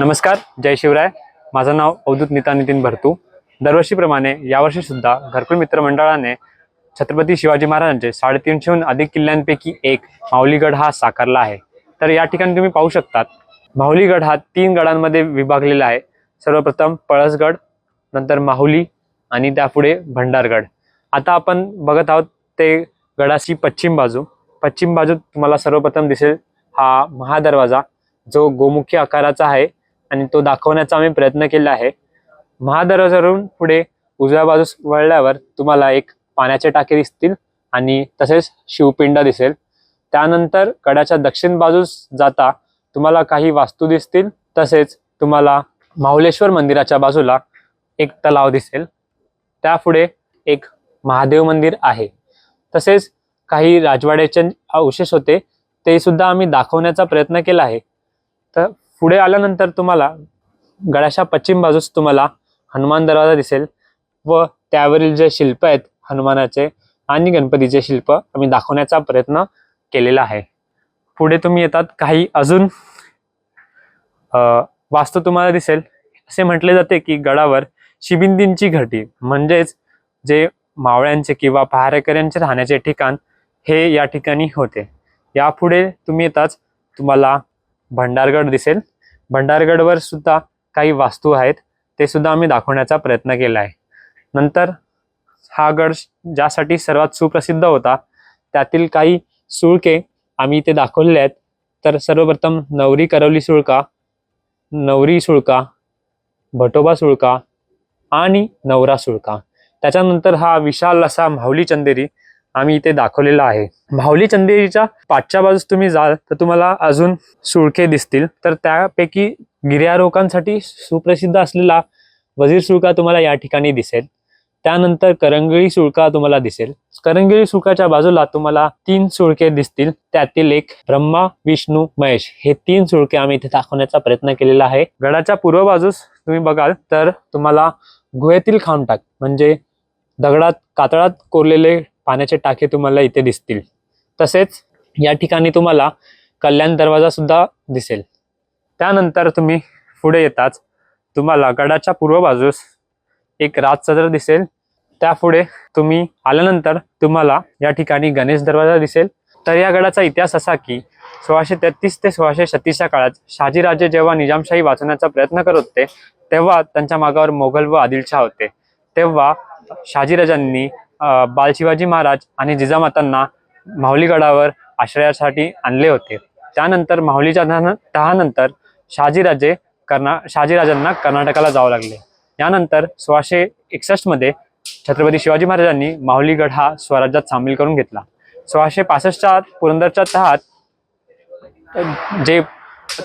नमस्कार जय शिवराय. माझं नाव अवधूत नीता नितीन भरतू. दरवर्षीप्रमाणे यावर्षी सुद्धा घरकुल मित्र मंडळाने छत्रपती शिवाजी महाराजांचे साडेतीनशेहून अधिक किल्ल्यांपैकी एक माऊलीगड हा साकारला आहे. तर या ठिकाणी तुम्ही पाहू शकतात माहुलीगड हा तीन गडांमध्ये विभागलेला आहे. सर्वप्रथम पळसगड नंतर माहुली आणि त्यापुढे भंडारगड. आता आपण बघत आहोत ते गडाची पश्चिम बाजू. पश्चिम बाजूत तुम्हाला सर्वप्रथम दिसेल हा महादरवाजा जो गोमुखी आकाराचा आहे. आणि तो दाखवण्याचा आम्ही प्रयत्न केला आहे. महादरवाजावरून पुढे उजव्या बाजूस वळल्यावर तुम्हाला एक पाण्याचे टाके दिसतील आणि तसेच शिवपिंड दिसेल. त्यानंतर गडाच्या दक्षिण बाजूस जाता तुम्हाला काही वास्तू दिसतील तसेच तुम्हाला माहुलेश्वर मंदिराच्या बाजूला एक तलाव दिसेल. त्यापुढे एक महादेव मंदिर आहे. तसेच काही राजवाड्याचे अवशेष होते ते सुद्धा आम्ही दाखवण्याचा प्रयत्न केला आहे. तर पुढे आल्यानंतर तुम्हाला गडाच्या पश्चिम बाजूस तुम्हाला हनुमान दरवाजा दिसेल व त्यावरील जे शिल्प आहेत हनुमानाचे आणि गणपतीचे शिल्प आम्ही दाखवण्याचा प्रयत्न केलेला आहे. पुढे तुम्ही येतात काही अजून वास्तू तुम्हाला दिसेल. असे म्हटले जाते की गडावर शिबिंदींची घटी म्हणजेच जे मावळ्यांचे किंवा पहारेकऱ्यांचे राहण्याचे ठिकाण हे या ठिकाणी होते. यापुढे तुम्ही येताच तुम्हाला भंडारगड दिसेल. भंडारगडवर सुद्धा काही वास्तू आहेत. ते सुद्धा आम्ही दाखवण्याचा प्रयत्न केला आहे. नंतर हा गड ज्यासाठी सर्वात सुप्रसिद्ध होता त्यातील काही सुळके आम्ही इथे दाखवलेले आहेत. तर सर्वप्रथम नवरी करवली सुळका नवरी सुळका भटोबा सुळका आणि नवरा सुळका. त्याच्यानंतर हा विशाल असा माहुली चंदेरी आम्ही इथे दाखवलेला आहे. माहुली चंदेरीच्या पाचच्या बाजूस तुम्ही जाल तर तुम्हाला अजून सुळके दिसतील. तर त्यापैकी गिर्यारोहकांसाठी सुप्रसिद्ध असलेला वजीर सुळका तुम्हाला या ठिकाणी दिसेल. त्यानंतर करंगळी सुळका तुम्हाला दिसेल. करंगळी सुळकाच्या बाजूला तुम्हाला तीन सुळके दिसतील. त्यातील एक ब्रह्मा विष्णू महेश. हे तीन सुळके आम्ही इथे दाखवण्याचा प्रयत्न केलेला आहे. गडाच्या पूर्व बाजूस तुम्ही बघाल तर तुम्हाला गुहेतील खामटाक म्हणजे दगडात कातळात कोरलेले पाण्याचे टाके तुम्हाला इथे दिसतील. तसेच या ठिकाणी तुम्हाला कल्याण दरवाजा सुद्धा दिसेल. त्यानंतर तुम्ही पुढे येताच तुम्हाला गडाच्या पूर्व बाजूस एक राजसदर दिसेल. त्यापुढे तुम्ही आल्यानंतर तुम्हाला या ठिकाणी गणेश दरवाजा दिसेल. तर या गडाचा इतिहास असा की सोळाशे तेहतीस ते सोळाशे छत्तीसच्या काळात शहाजीराजे जेव्हा निजामशाही वाचवण्याचा प्रयत्न करत होते तेव्हा त्यांच्या मागावर मोगल व आदिलशाह होते. तेव्हा शहाजीराजांनी बालशिवाजी बाल शिवाजी महाराज आणि जिजामातांना माहुलीगडावर आश्रयासाठी आणले होते. त्यानंतर माहुलीच्या तहानंतर शहाजीराजे कर्ना शहाजीराजांना कर्नाटकाला जावं लागले. यानंतर सोळाशे एकसष्टमध्ये छत्रपती शिवाजी महाराजांनी माहुलीगड हा स्वराज्यात सामील करून घेतला. सोळाशे पासष्टच्या पुरंदरच्या तहात जे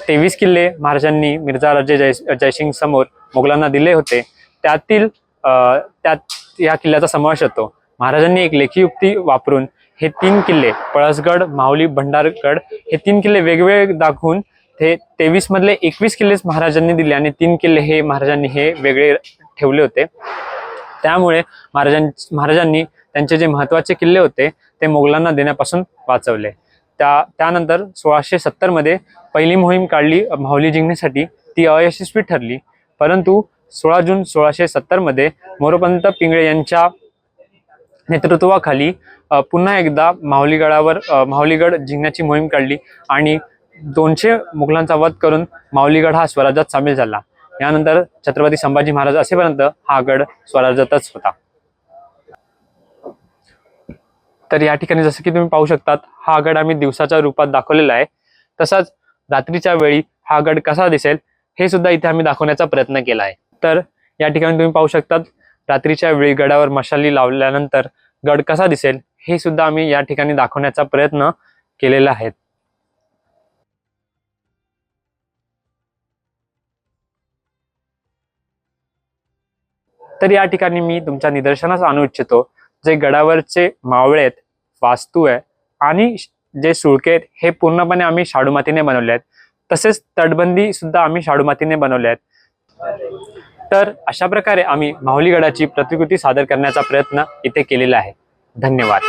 तेवीस किल्ले महाराजांनी मिर्झा राजे जय जयसिंग समोर मोगलांना दिले होते त्यातील त्यात या किल्ल्याचा समावेश होतो. महाराजांनी एक लेखी युक्ती वापरून हे तीन किल्ले पळसगड माहुली भंडारगड हे तीन किल्ले वेगवेगळे दाखवून ते तेवीस मधले एकवीस किल्लेच महाराजांनी दिले आणि तीन किल्ले हे महाराजांनी हे वेगळे ठेवले होते. त्यामुळे महाराजां महाराजांनी त्यांचे जे महत्त्वाचे किल्ले होते ते मोगलांना देण्यापासून वाचवले. त्या त्यानंतर सोळाशे सत्तरमध्ये पहिली मोहीम काढली माहुली जिंकण्यासाठी. ती अयशस्वी ठरली. परंतु सोळा जून सोळाशे सत्तरमध्ये मोरोपंत पिंगळे यांच्या नेतृत्वाखाली पुन्हा एकदा माहुलीगडावर अ, माहुलीगड जिंकण्याची मोहीम काढली आणि दोनशे मुघलांचा वध करून माऊलीगड हा स्वराज्यात सामील झाला. यानंतर छत्रपती संभाजी महाराज असेपर्यंत हा गड स्वराज्यातच होता. तर या ठिकाणी जसं की तुम्ही पाहू शकतात हा गड आम्ही दिवसाच्या रूपात दाखवलेला आहे. तसाच रात्रीच्या वेळी हा गड कसा दिसेल हे सुद्धा इथे आम्ही दाखवण्याचा प्रयत्न केला आहे. तर या ठिकाणी तुम्ही पाहू शकतात रात्रीच्या वेळी गडावर मशाली लावल्यानंतर गड कसा दिसेल हे सुद्धा आम्ही या ठिकाणी दाखवण्याचा प्रयत्न केलेला आहे. तर या ठिकाणी मी तुमच्या निदर्शनास आणू इच्छितो जे गडावरचे मावळे आहेत वास्तू आहे आणि जे सुळके आहेत हे पूर्णपणे आम्ही शाडू मातीने बनवले आहेत. तसेच तटबंदी सुद्धा आम्ही शाडू मातीने बनवले आहेत. तर अशा प्रकारे आम्ही माहुली गडाची प्रतिकृती सादर करण्याचा प्रयत्न इथे केलेला आहे. धन्यवाद.